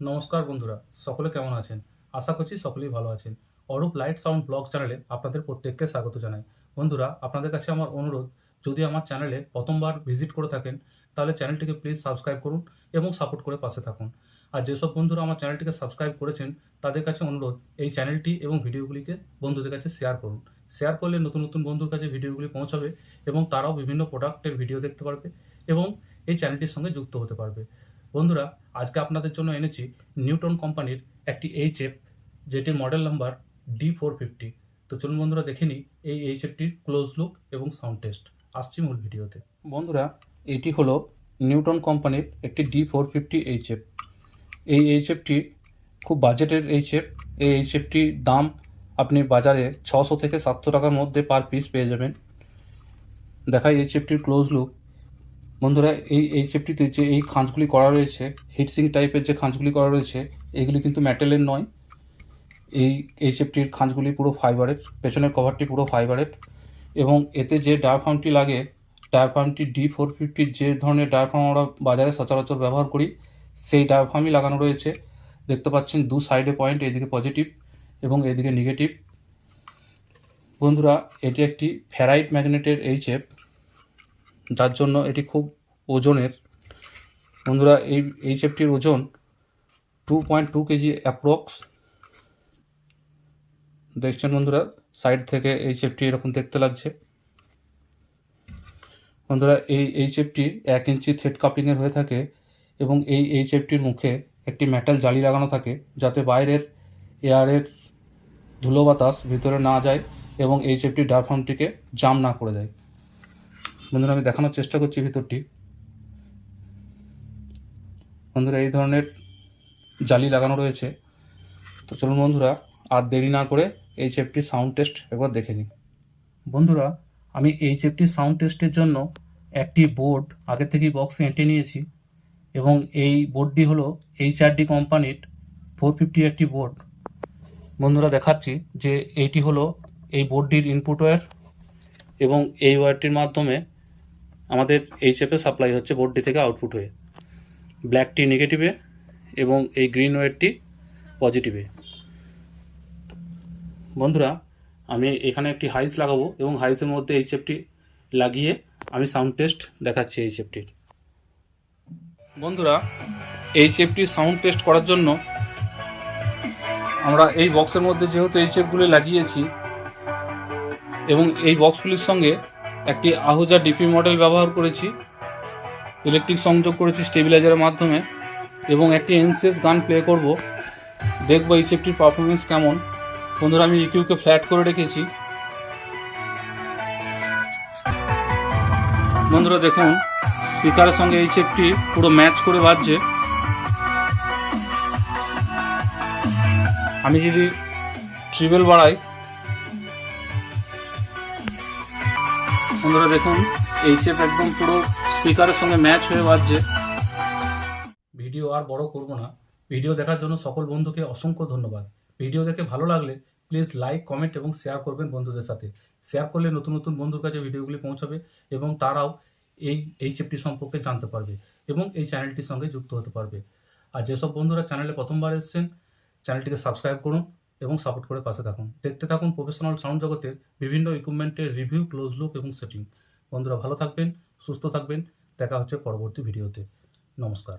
নমস্কার বন্ধুরা, সকলে কেমন আছেন? আশা করছি সকলেই ভালো আছেন। অরূপ লাইট সাউন্ড ব্লগ চ্যানেলে আপনাদের প্রত্যেককে স্বাগত জানাই। বন্ধুরা, আপনাদের কাছে আমার অনুরোধ, যদি আমার চ্যানেলে প্রথমবার ভিজিট করে থাকেন, তাহলে চ্যানেলটিকে প্লিজ সাবস্ক্রাইব করুন এবং সাপোর্ট করে পাশে থাকুন। আর যেসব বন্ধুরা আমার চ্যানেলটিকে সাবস্ক্রাইব করেছেন, তাদের কাছে অনুরোধ, এই চ্যানেলটি এবং ভিডিওগুলিকে বন্ধুদের কাছে শেয়ার করুন। শেয়ার করলে নতুন নতুন বন্ধুর কাছে ভিডিওগুলি পৌঁছাবে এবং তারাও বিভিন্ন প্রোডাক্টের ভিডিও দেখতে পারবে এবং এই চ্যানেলটির সঙ্গে যুক্ত হতে পারবে। বন্ধুরা, আজকে আপনাদের জন্য এনেছি নিউটন কোম্পানির একটি এইচ এফ যেটির model number D four fifty তো চলুন বন্ধুরা, দেখে নিই এই এইচ এফটির ক্লোজ লুক এবং সাউন্ড টেস্ট আসছি মূল ভিডিওতে। বন্ধুরা, এটি হলো নিউটন কোম্পানির একটি D four fifty H F এই এইচ এফটি খুব বাজেটের এইচ এফ এই এইচ এফটির দাম আপনি বাজারে ছশো থেকে সাতশো টাকার মধ্যে পার পিস পেয়ে যাবেন। দেখাই এইচ এফটির ক্লোজ লুক বন্ধুরা, এই এই চেপটিতে যে এই খাঁজগুলি করা রয়েছে হিটসিং টাইপের যে খাঁজগুলি করা রয়েছে, এগুলি কিন্তু ম্যাটেলের নয়। এই এই চেপটির খাঁজগুলি পুরো ফাইবারের পেছনের কভারটি পুরো ফাইবারের এবং এতে যে ডায়াফার্মটি লাগে ডায়াফার্মটি ডি ফোর ফিফটির যে ধরনের ডায়াফার্ম আমরা বাজারে সচরাচর ব্যবহার করি, সেই ডায়াফার্মই লাগানো রয়েছে। দেখতে পাচ্ছেন দু সাইডে পয়েন্ট এদিকে পজিটিভ এবং এদিকে নেগেটিভ বন্ধুরা, এটি একটি ফেরাইট ম্যাগনেটের এইচএফ যার জন্য এটি খুব ওজনের। বন্ধুরা, এই এই চেপটির ওজন two point two KG approx দেখছেন বন্ধুরা সাইড থেকে এই চেপটি এরকম দেখতে লাগছে। বন্ধুরা, এই এই চেপটি এক ইঞ্চি থ্রেড কাপলিংয়ের হয়ে থাকে এবং এই এই চেপটির মুখে একটি মেটাল জালি লাগানো থাকে যাতে বাইরের এয়ারের ধুলো বাতাস ভিতরে না যায় এবং এই চেপটি ডারফার্মটিকে জাম না করে দেয়। বন্ধুরা, আমি দেখানোর চেষ্টা করছি ভিতরটি। বন্ধুরা, এই ধরনের জালি লাগানো রয়েছে। তো চলুন বন্ধুরা, আর দেরি না করে এই চেপটির সাউন্ড টেস্ট একবার দেখে নিই। বন্ধুরা, আমি এই চেপটির সাউন্ড টেস্টের জন্য একটি বোর্ড আগে থেকেই বক্সে এঁটে নিয়েছি এবং এই বোর্ডটি হলো এইচআরডি কোম্পানির ফোর ফিফটি একটি বোর্ড। বন্ধুরা, দেখাচ্ছি যে এইটি হলো এই বোর্ডটির ইনপুট ওয়্যার এবং এই ওয়্যারটির মাধ্যমে আমাদের এই চেপে সাপ্লাই হচ্ছে বোর্ডটি থেকে আউটপুট হয়ে। ব্ল্যাকটি নেগেটিভে এবং এই গ্রিন ওয়েটটি পজিটিভে বন্ধুরা, আমি এখানে একটি হাইস লাগাবো এবং হাইসের মধ্যে এই চেপটি লাগিয়ে আমি সাউন্ড টেস্ট দেখাচ্ছি এই চেপটির বন্ধুরা, এই চেপটির সাউন্ড টেস্ট করার জন্য আমরা এই বক্সের মধ্যে যেহেতু এই চেপগুলি লাগিয়েছি এবং এই বক্সগুলির সঙ্গে একটি আহুজা ডিপি মডেল ব্যবহার করেছি ইলেকট্রিক সংযোগ করেছি স্টেবিলাইজারের মাধ্যমে, এবং একটি এনসিএস গান প্লে করব। দেখব এই চেপটির পারফরমেন্স কেমন। বন্ধুরা, আমি ইকিউকে ফ্ল্যাট করে রেখেছি। বন্ধুরা, দেখুন স্পিকারের সঙ্গে এই চেপটি পুরো ম্যাচ করে বাজছে। আমি যদি ট্রিবেল বাড়াই বন্ধুরা দেখুন, এই শেপ একদম পুরো স্পিকারের সঙ্গে ম্যাচ হয়ে বাজছে। ভিডিও আর বড় করব না। ভিডিও দেখার জন্য সকল বন্ধুকে অসংখ্য ধন্যবাদ। ভিডিও দেখে ভালো লাগলে প্লিজ লাইক কমেন্ট এবং শেয়ার করবেন বন্ধুদের সাথে। শেয়ার করলে নতুন নতুন বন্ধুর কাছে ভিডিওগুলি পৌঁছাবে এবং তারাও এই এই চেপটি সম্পর্কে জানতে পারবে এবং এই চ্যানেলটির সঙ্গে যুক্ত হতে পারবে। আর যেসব বন্ধুরা চ্যানেলে প্রথমবার এসেছেন চ্যানেলটিকে সাবস্ক্রাইব করুন। এবং সাপোর্ট করে পাশে থাকুন। দেখতে থাকুন প্রফেশনাল সাউন্ড জগতের বিভিন্ন ইকুইপমেন্টের রিভিউ ক্লোজ লুক এবং সেটিং বন্ধুরা ভালো থাকবেন, সুস্থ থাকবেন। দেখা হচ্ছে পরবর্তী ভিডিওতে নমস্কার।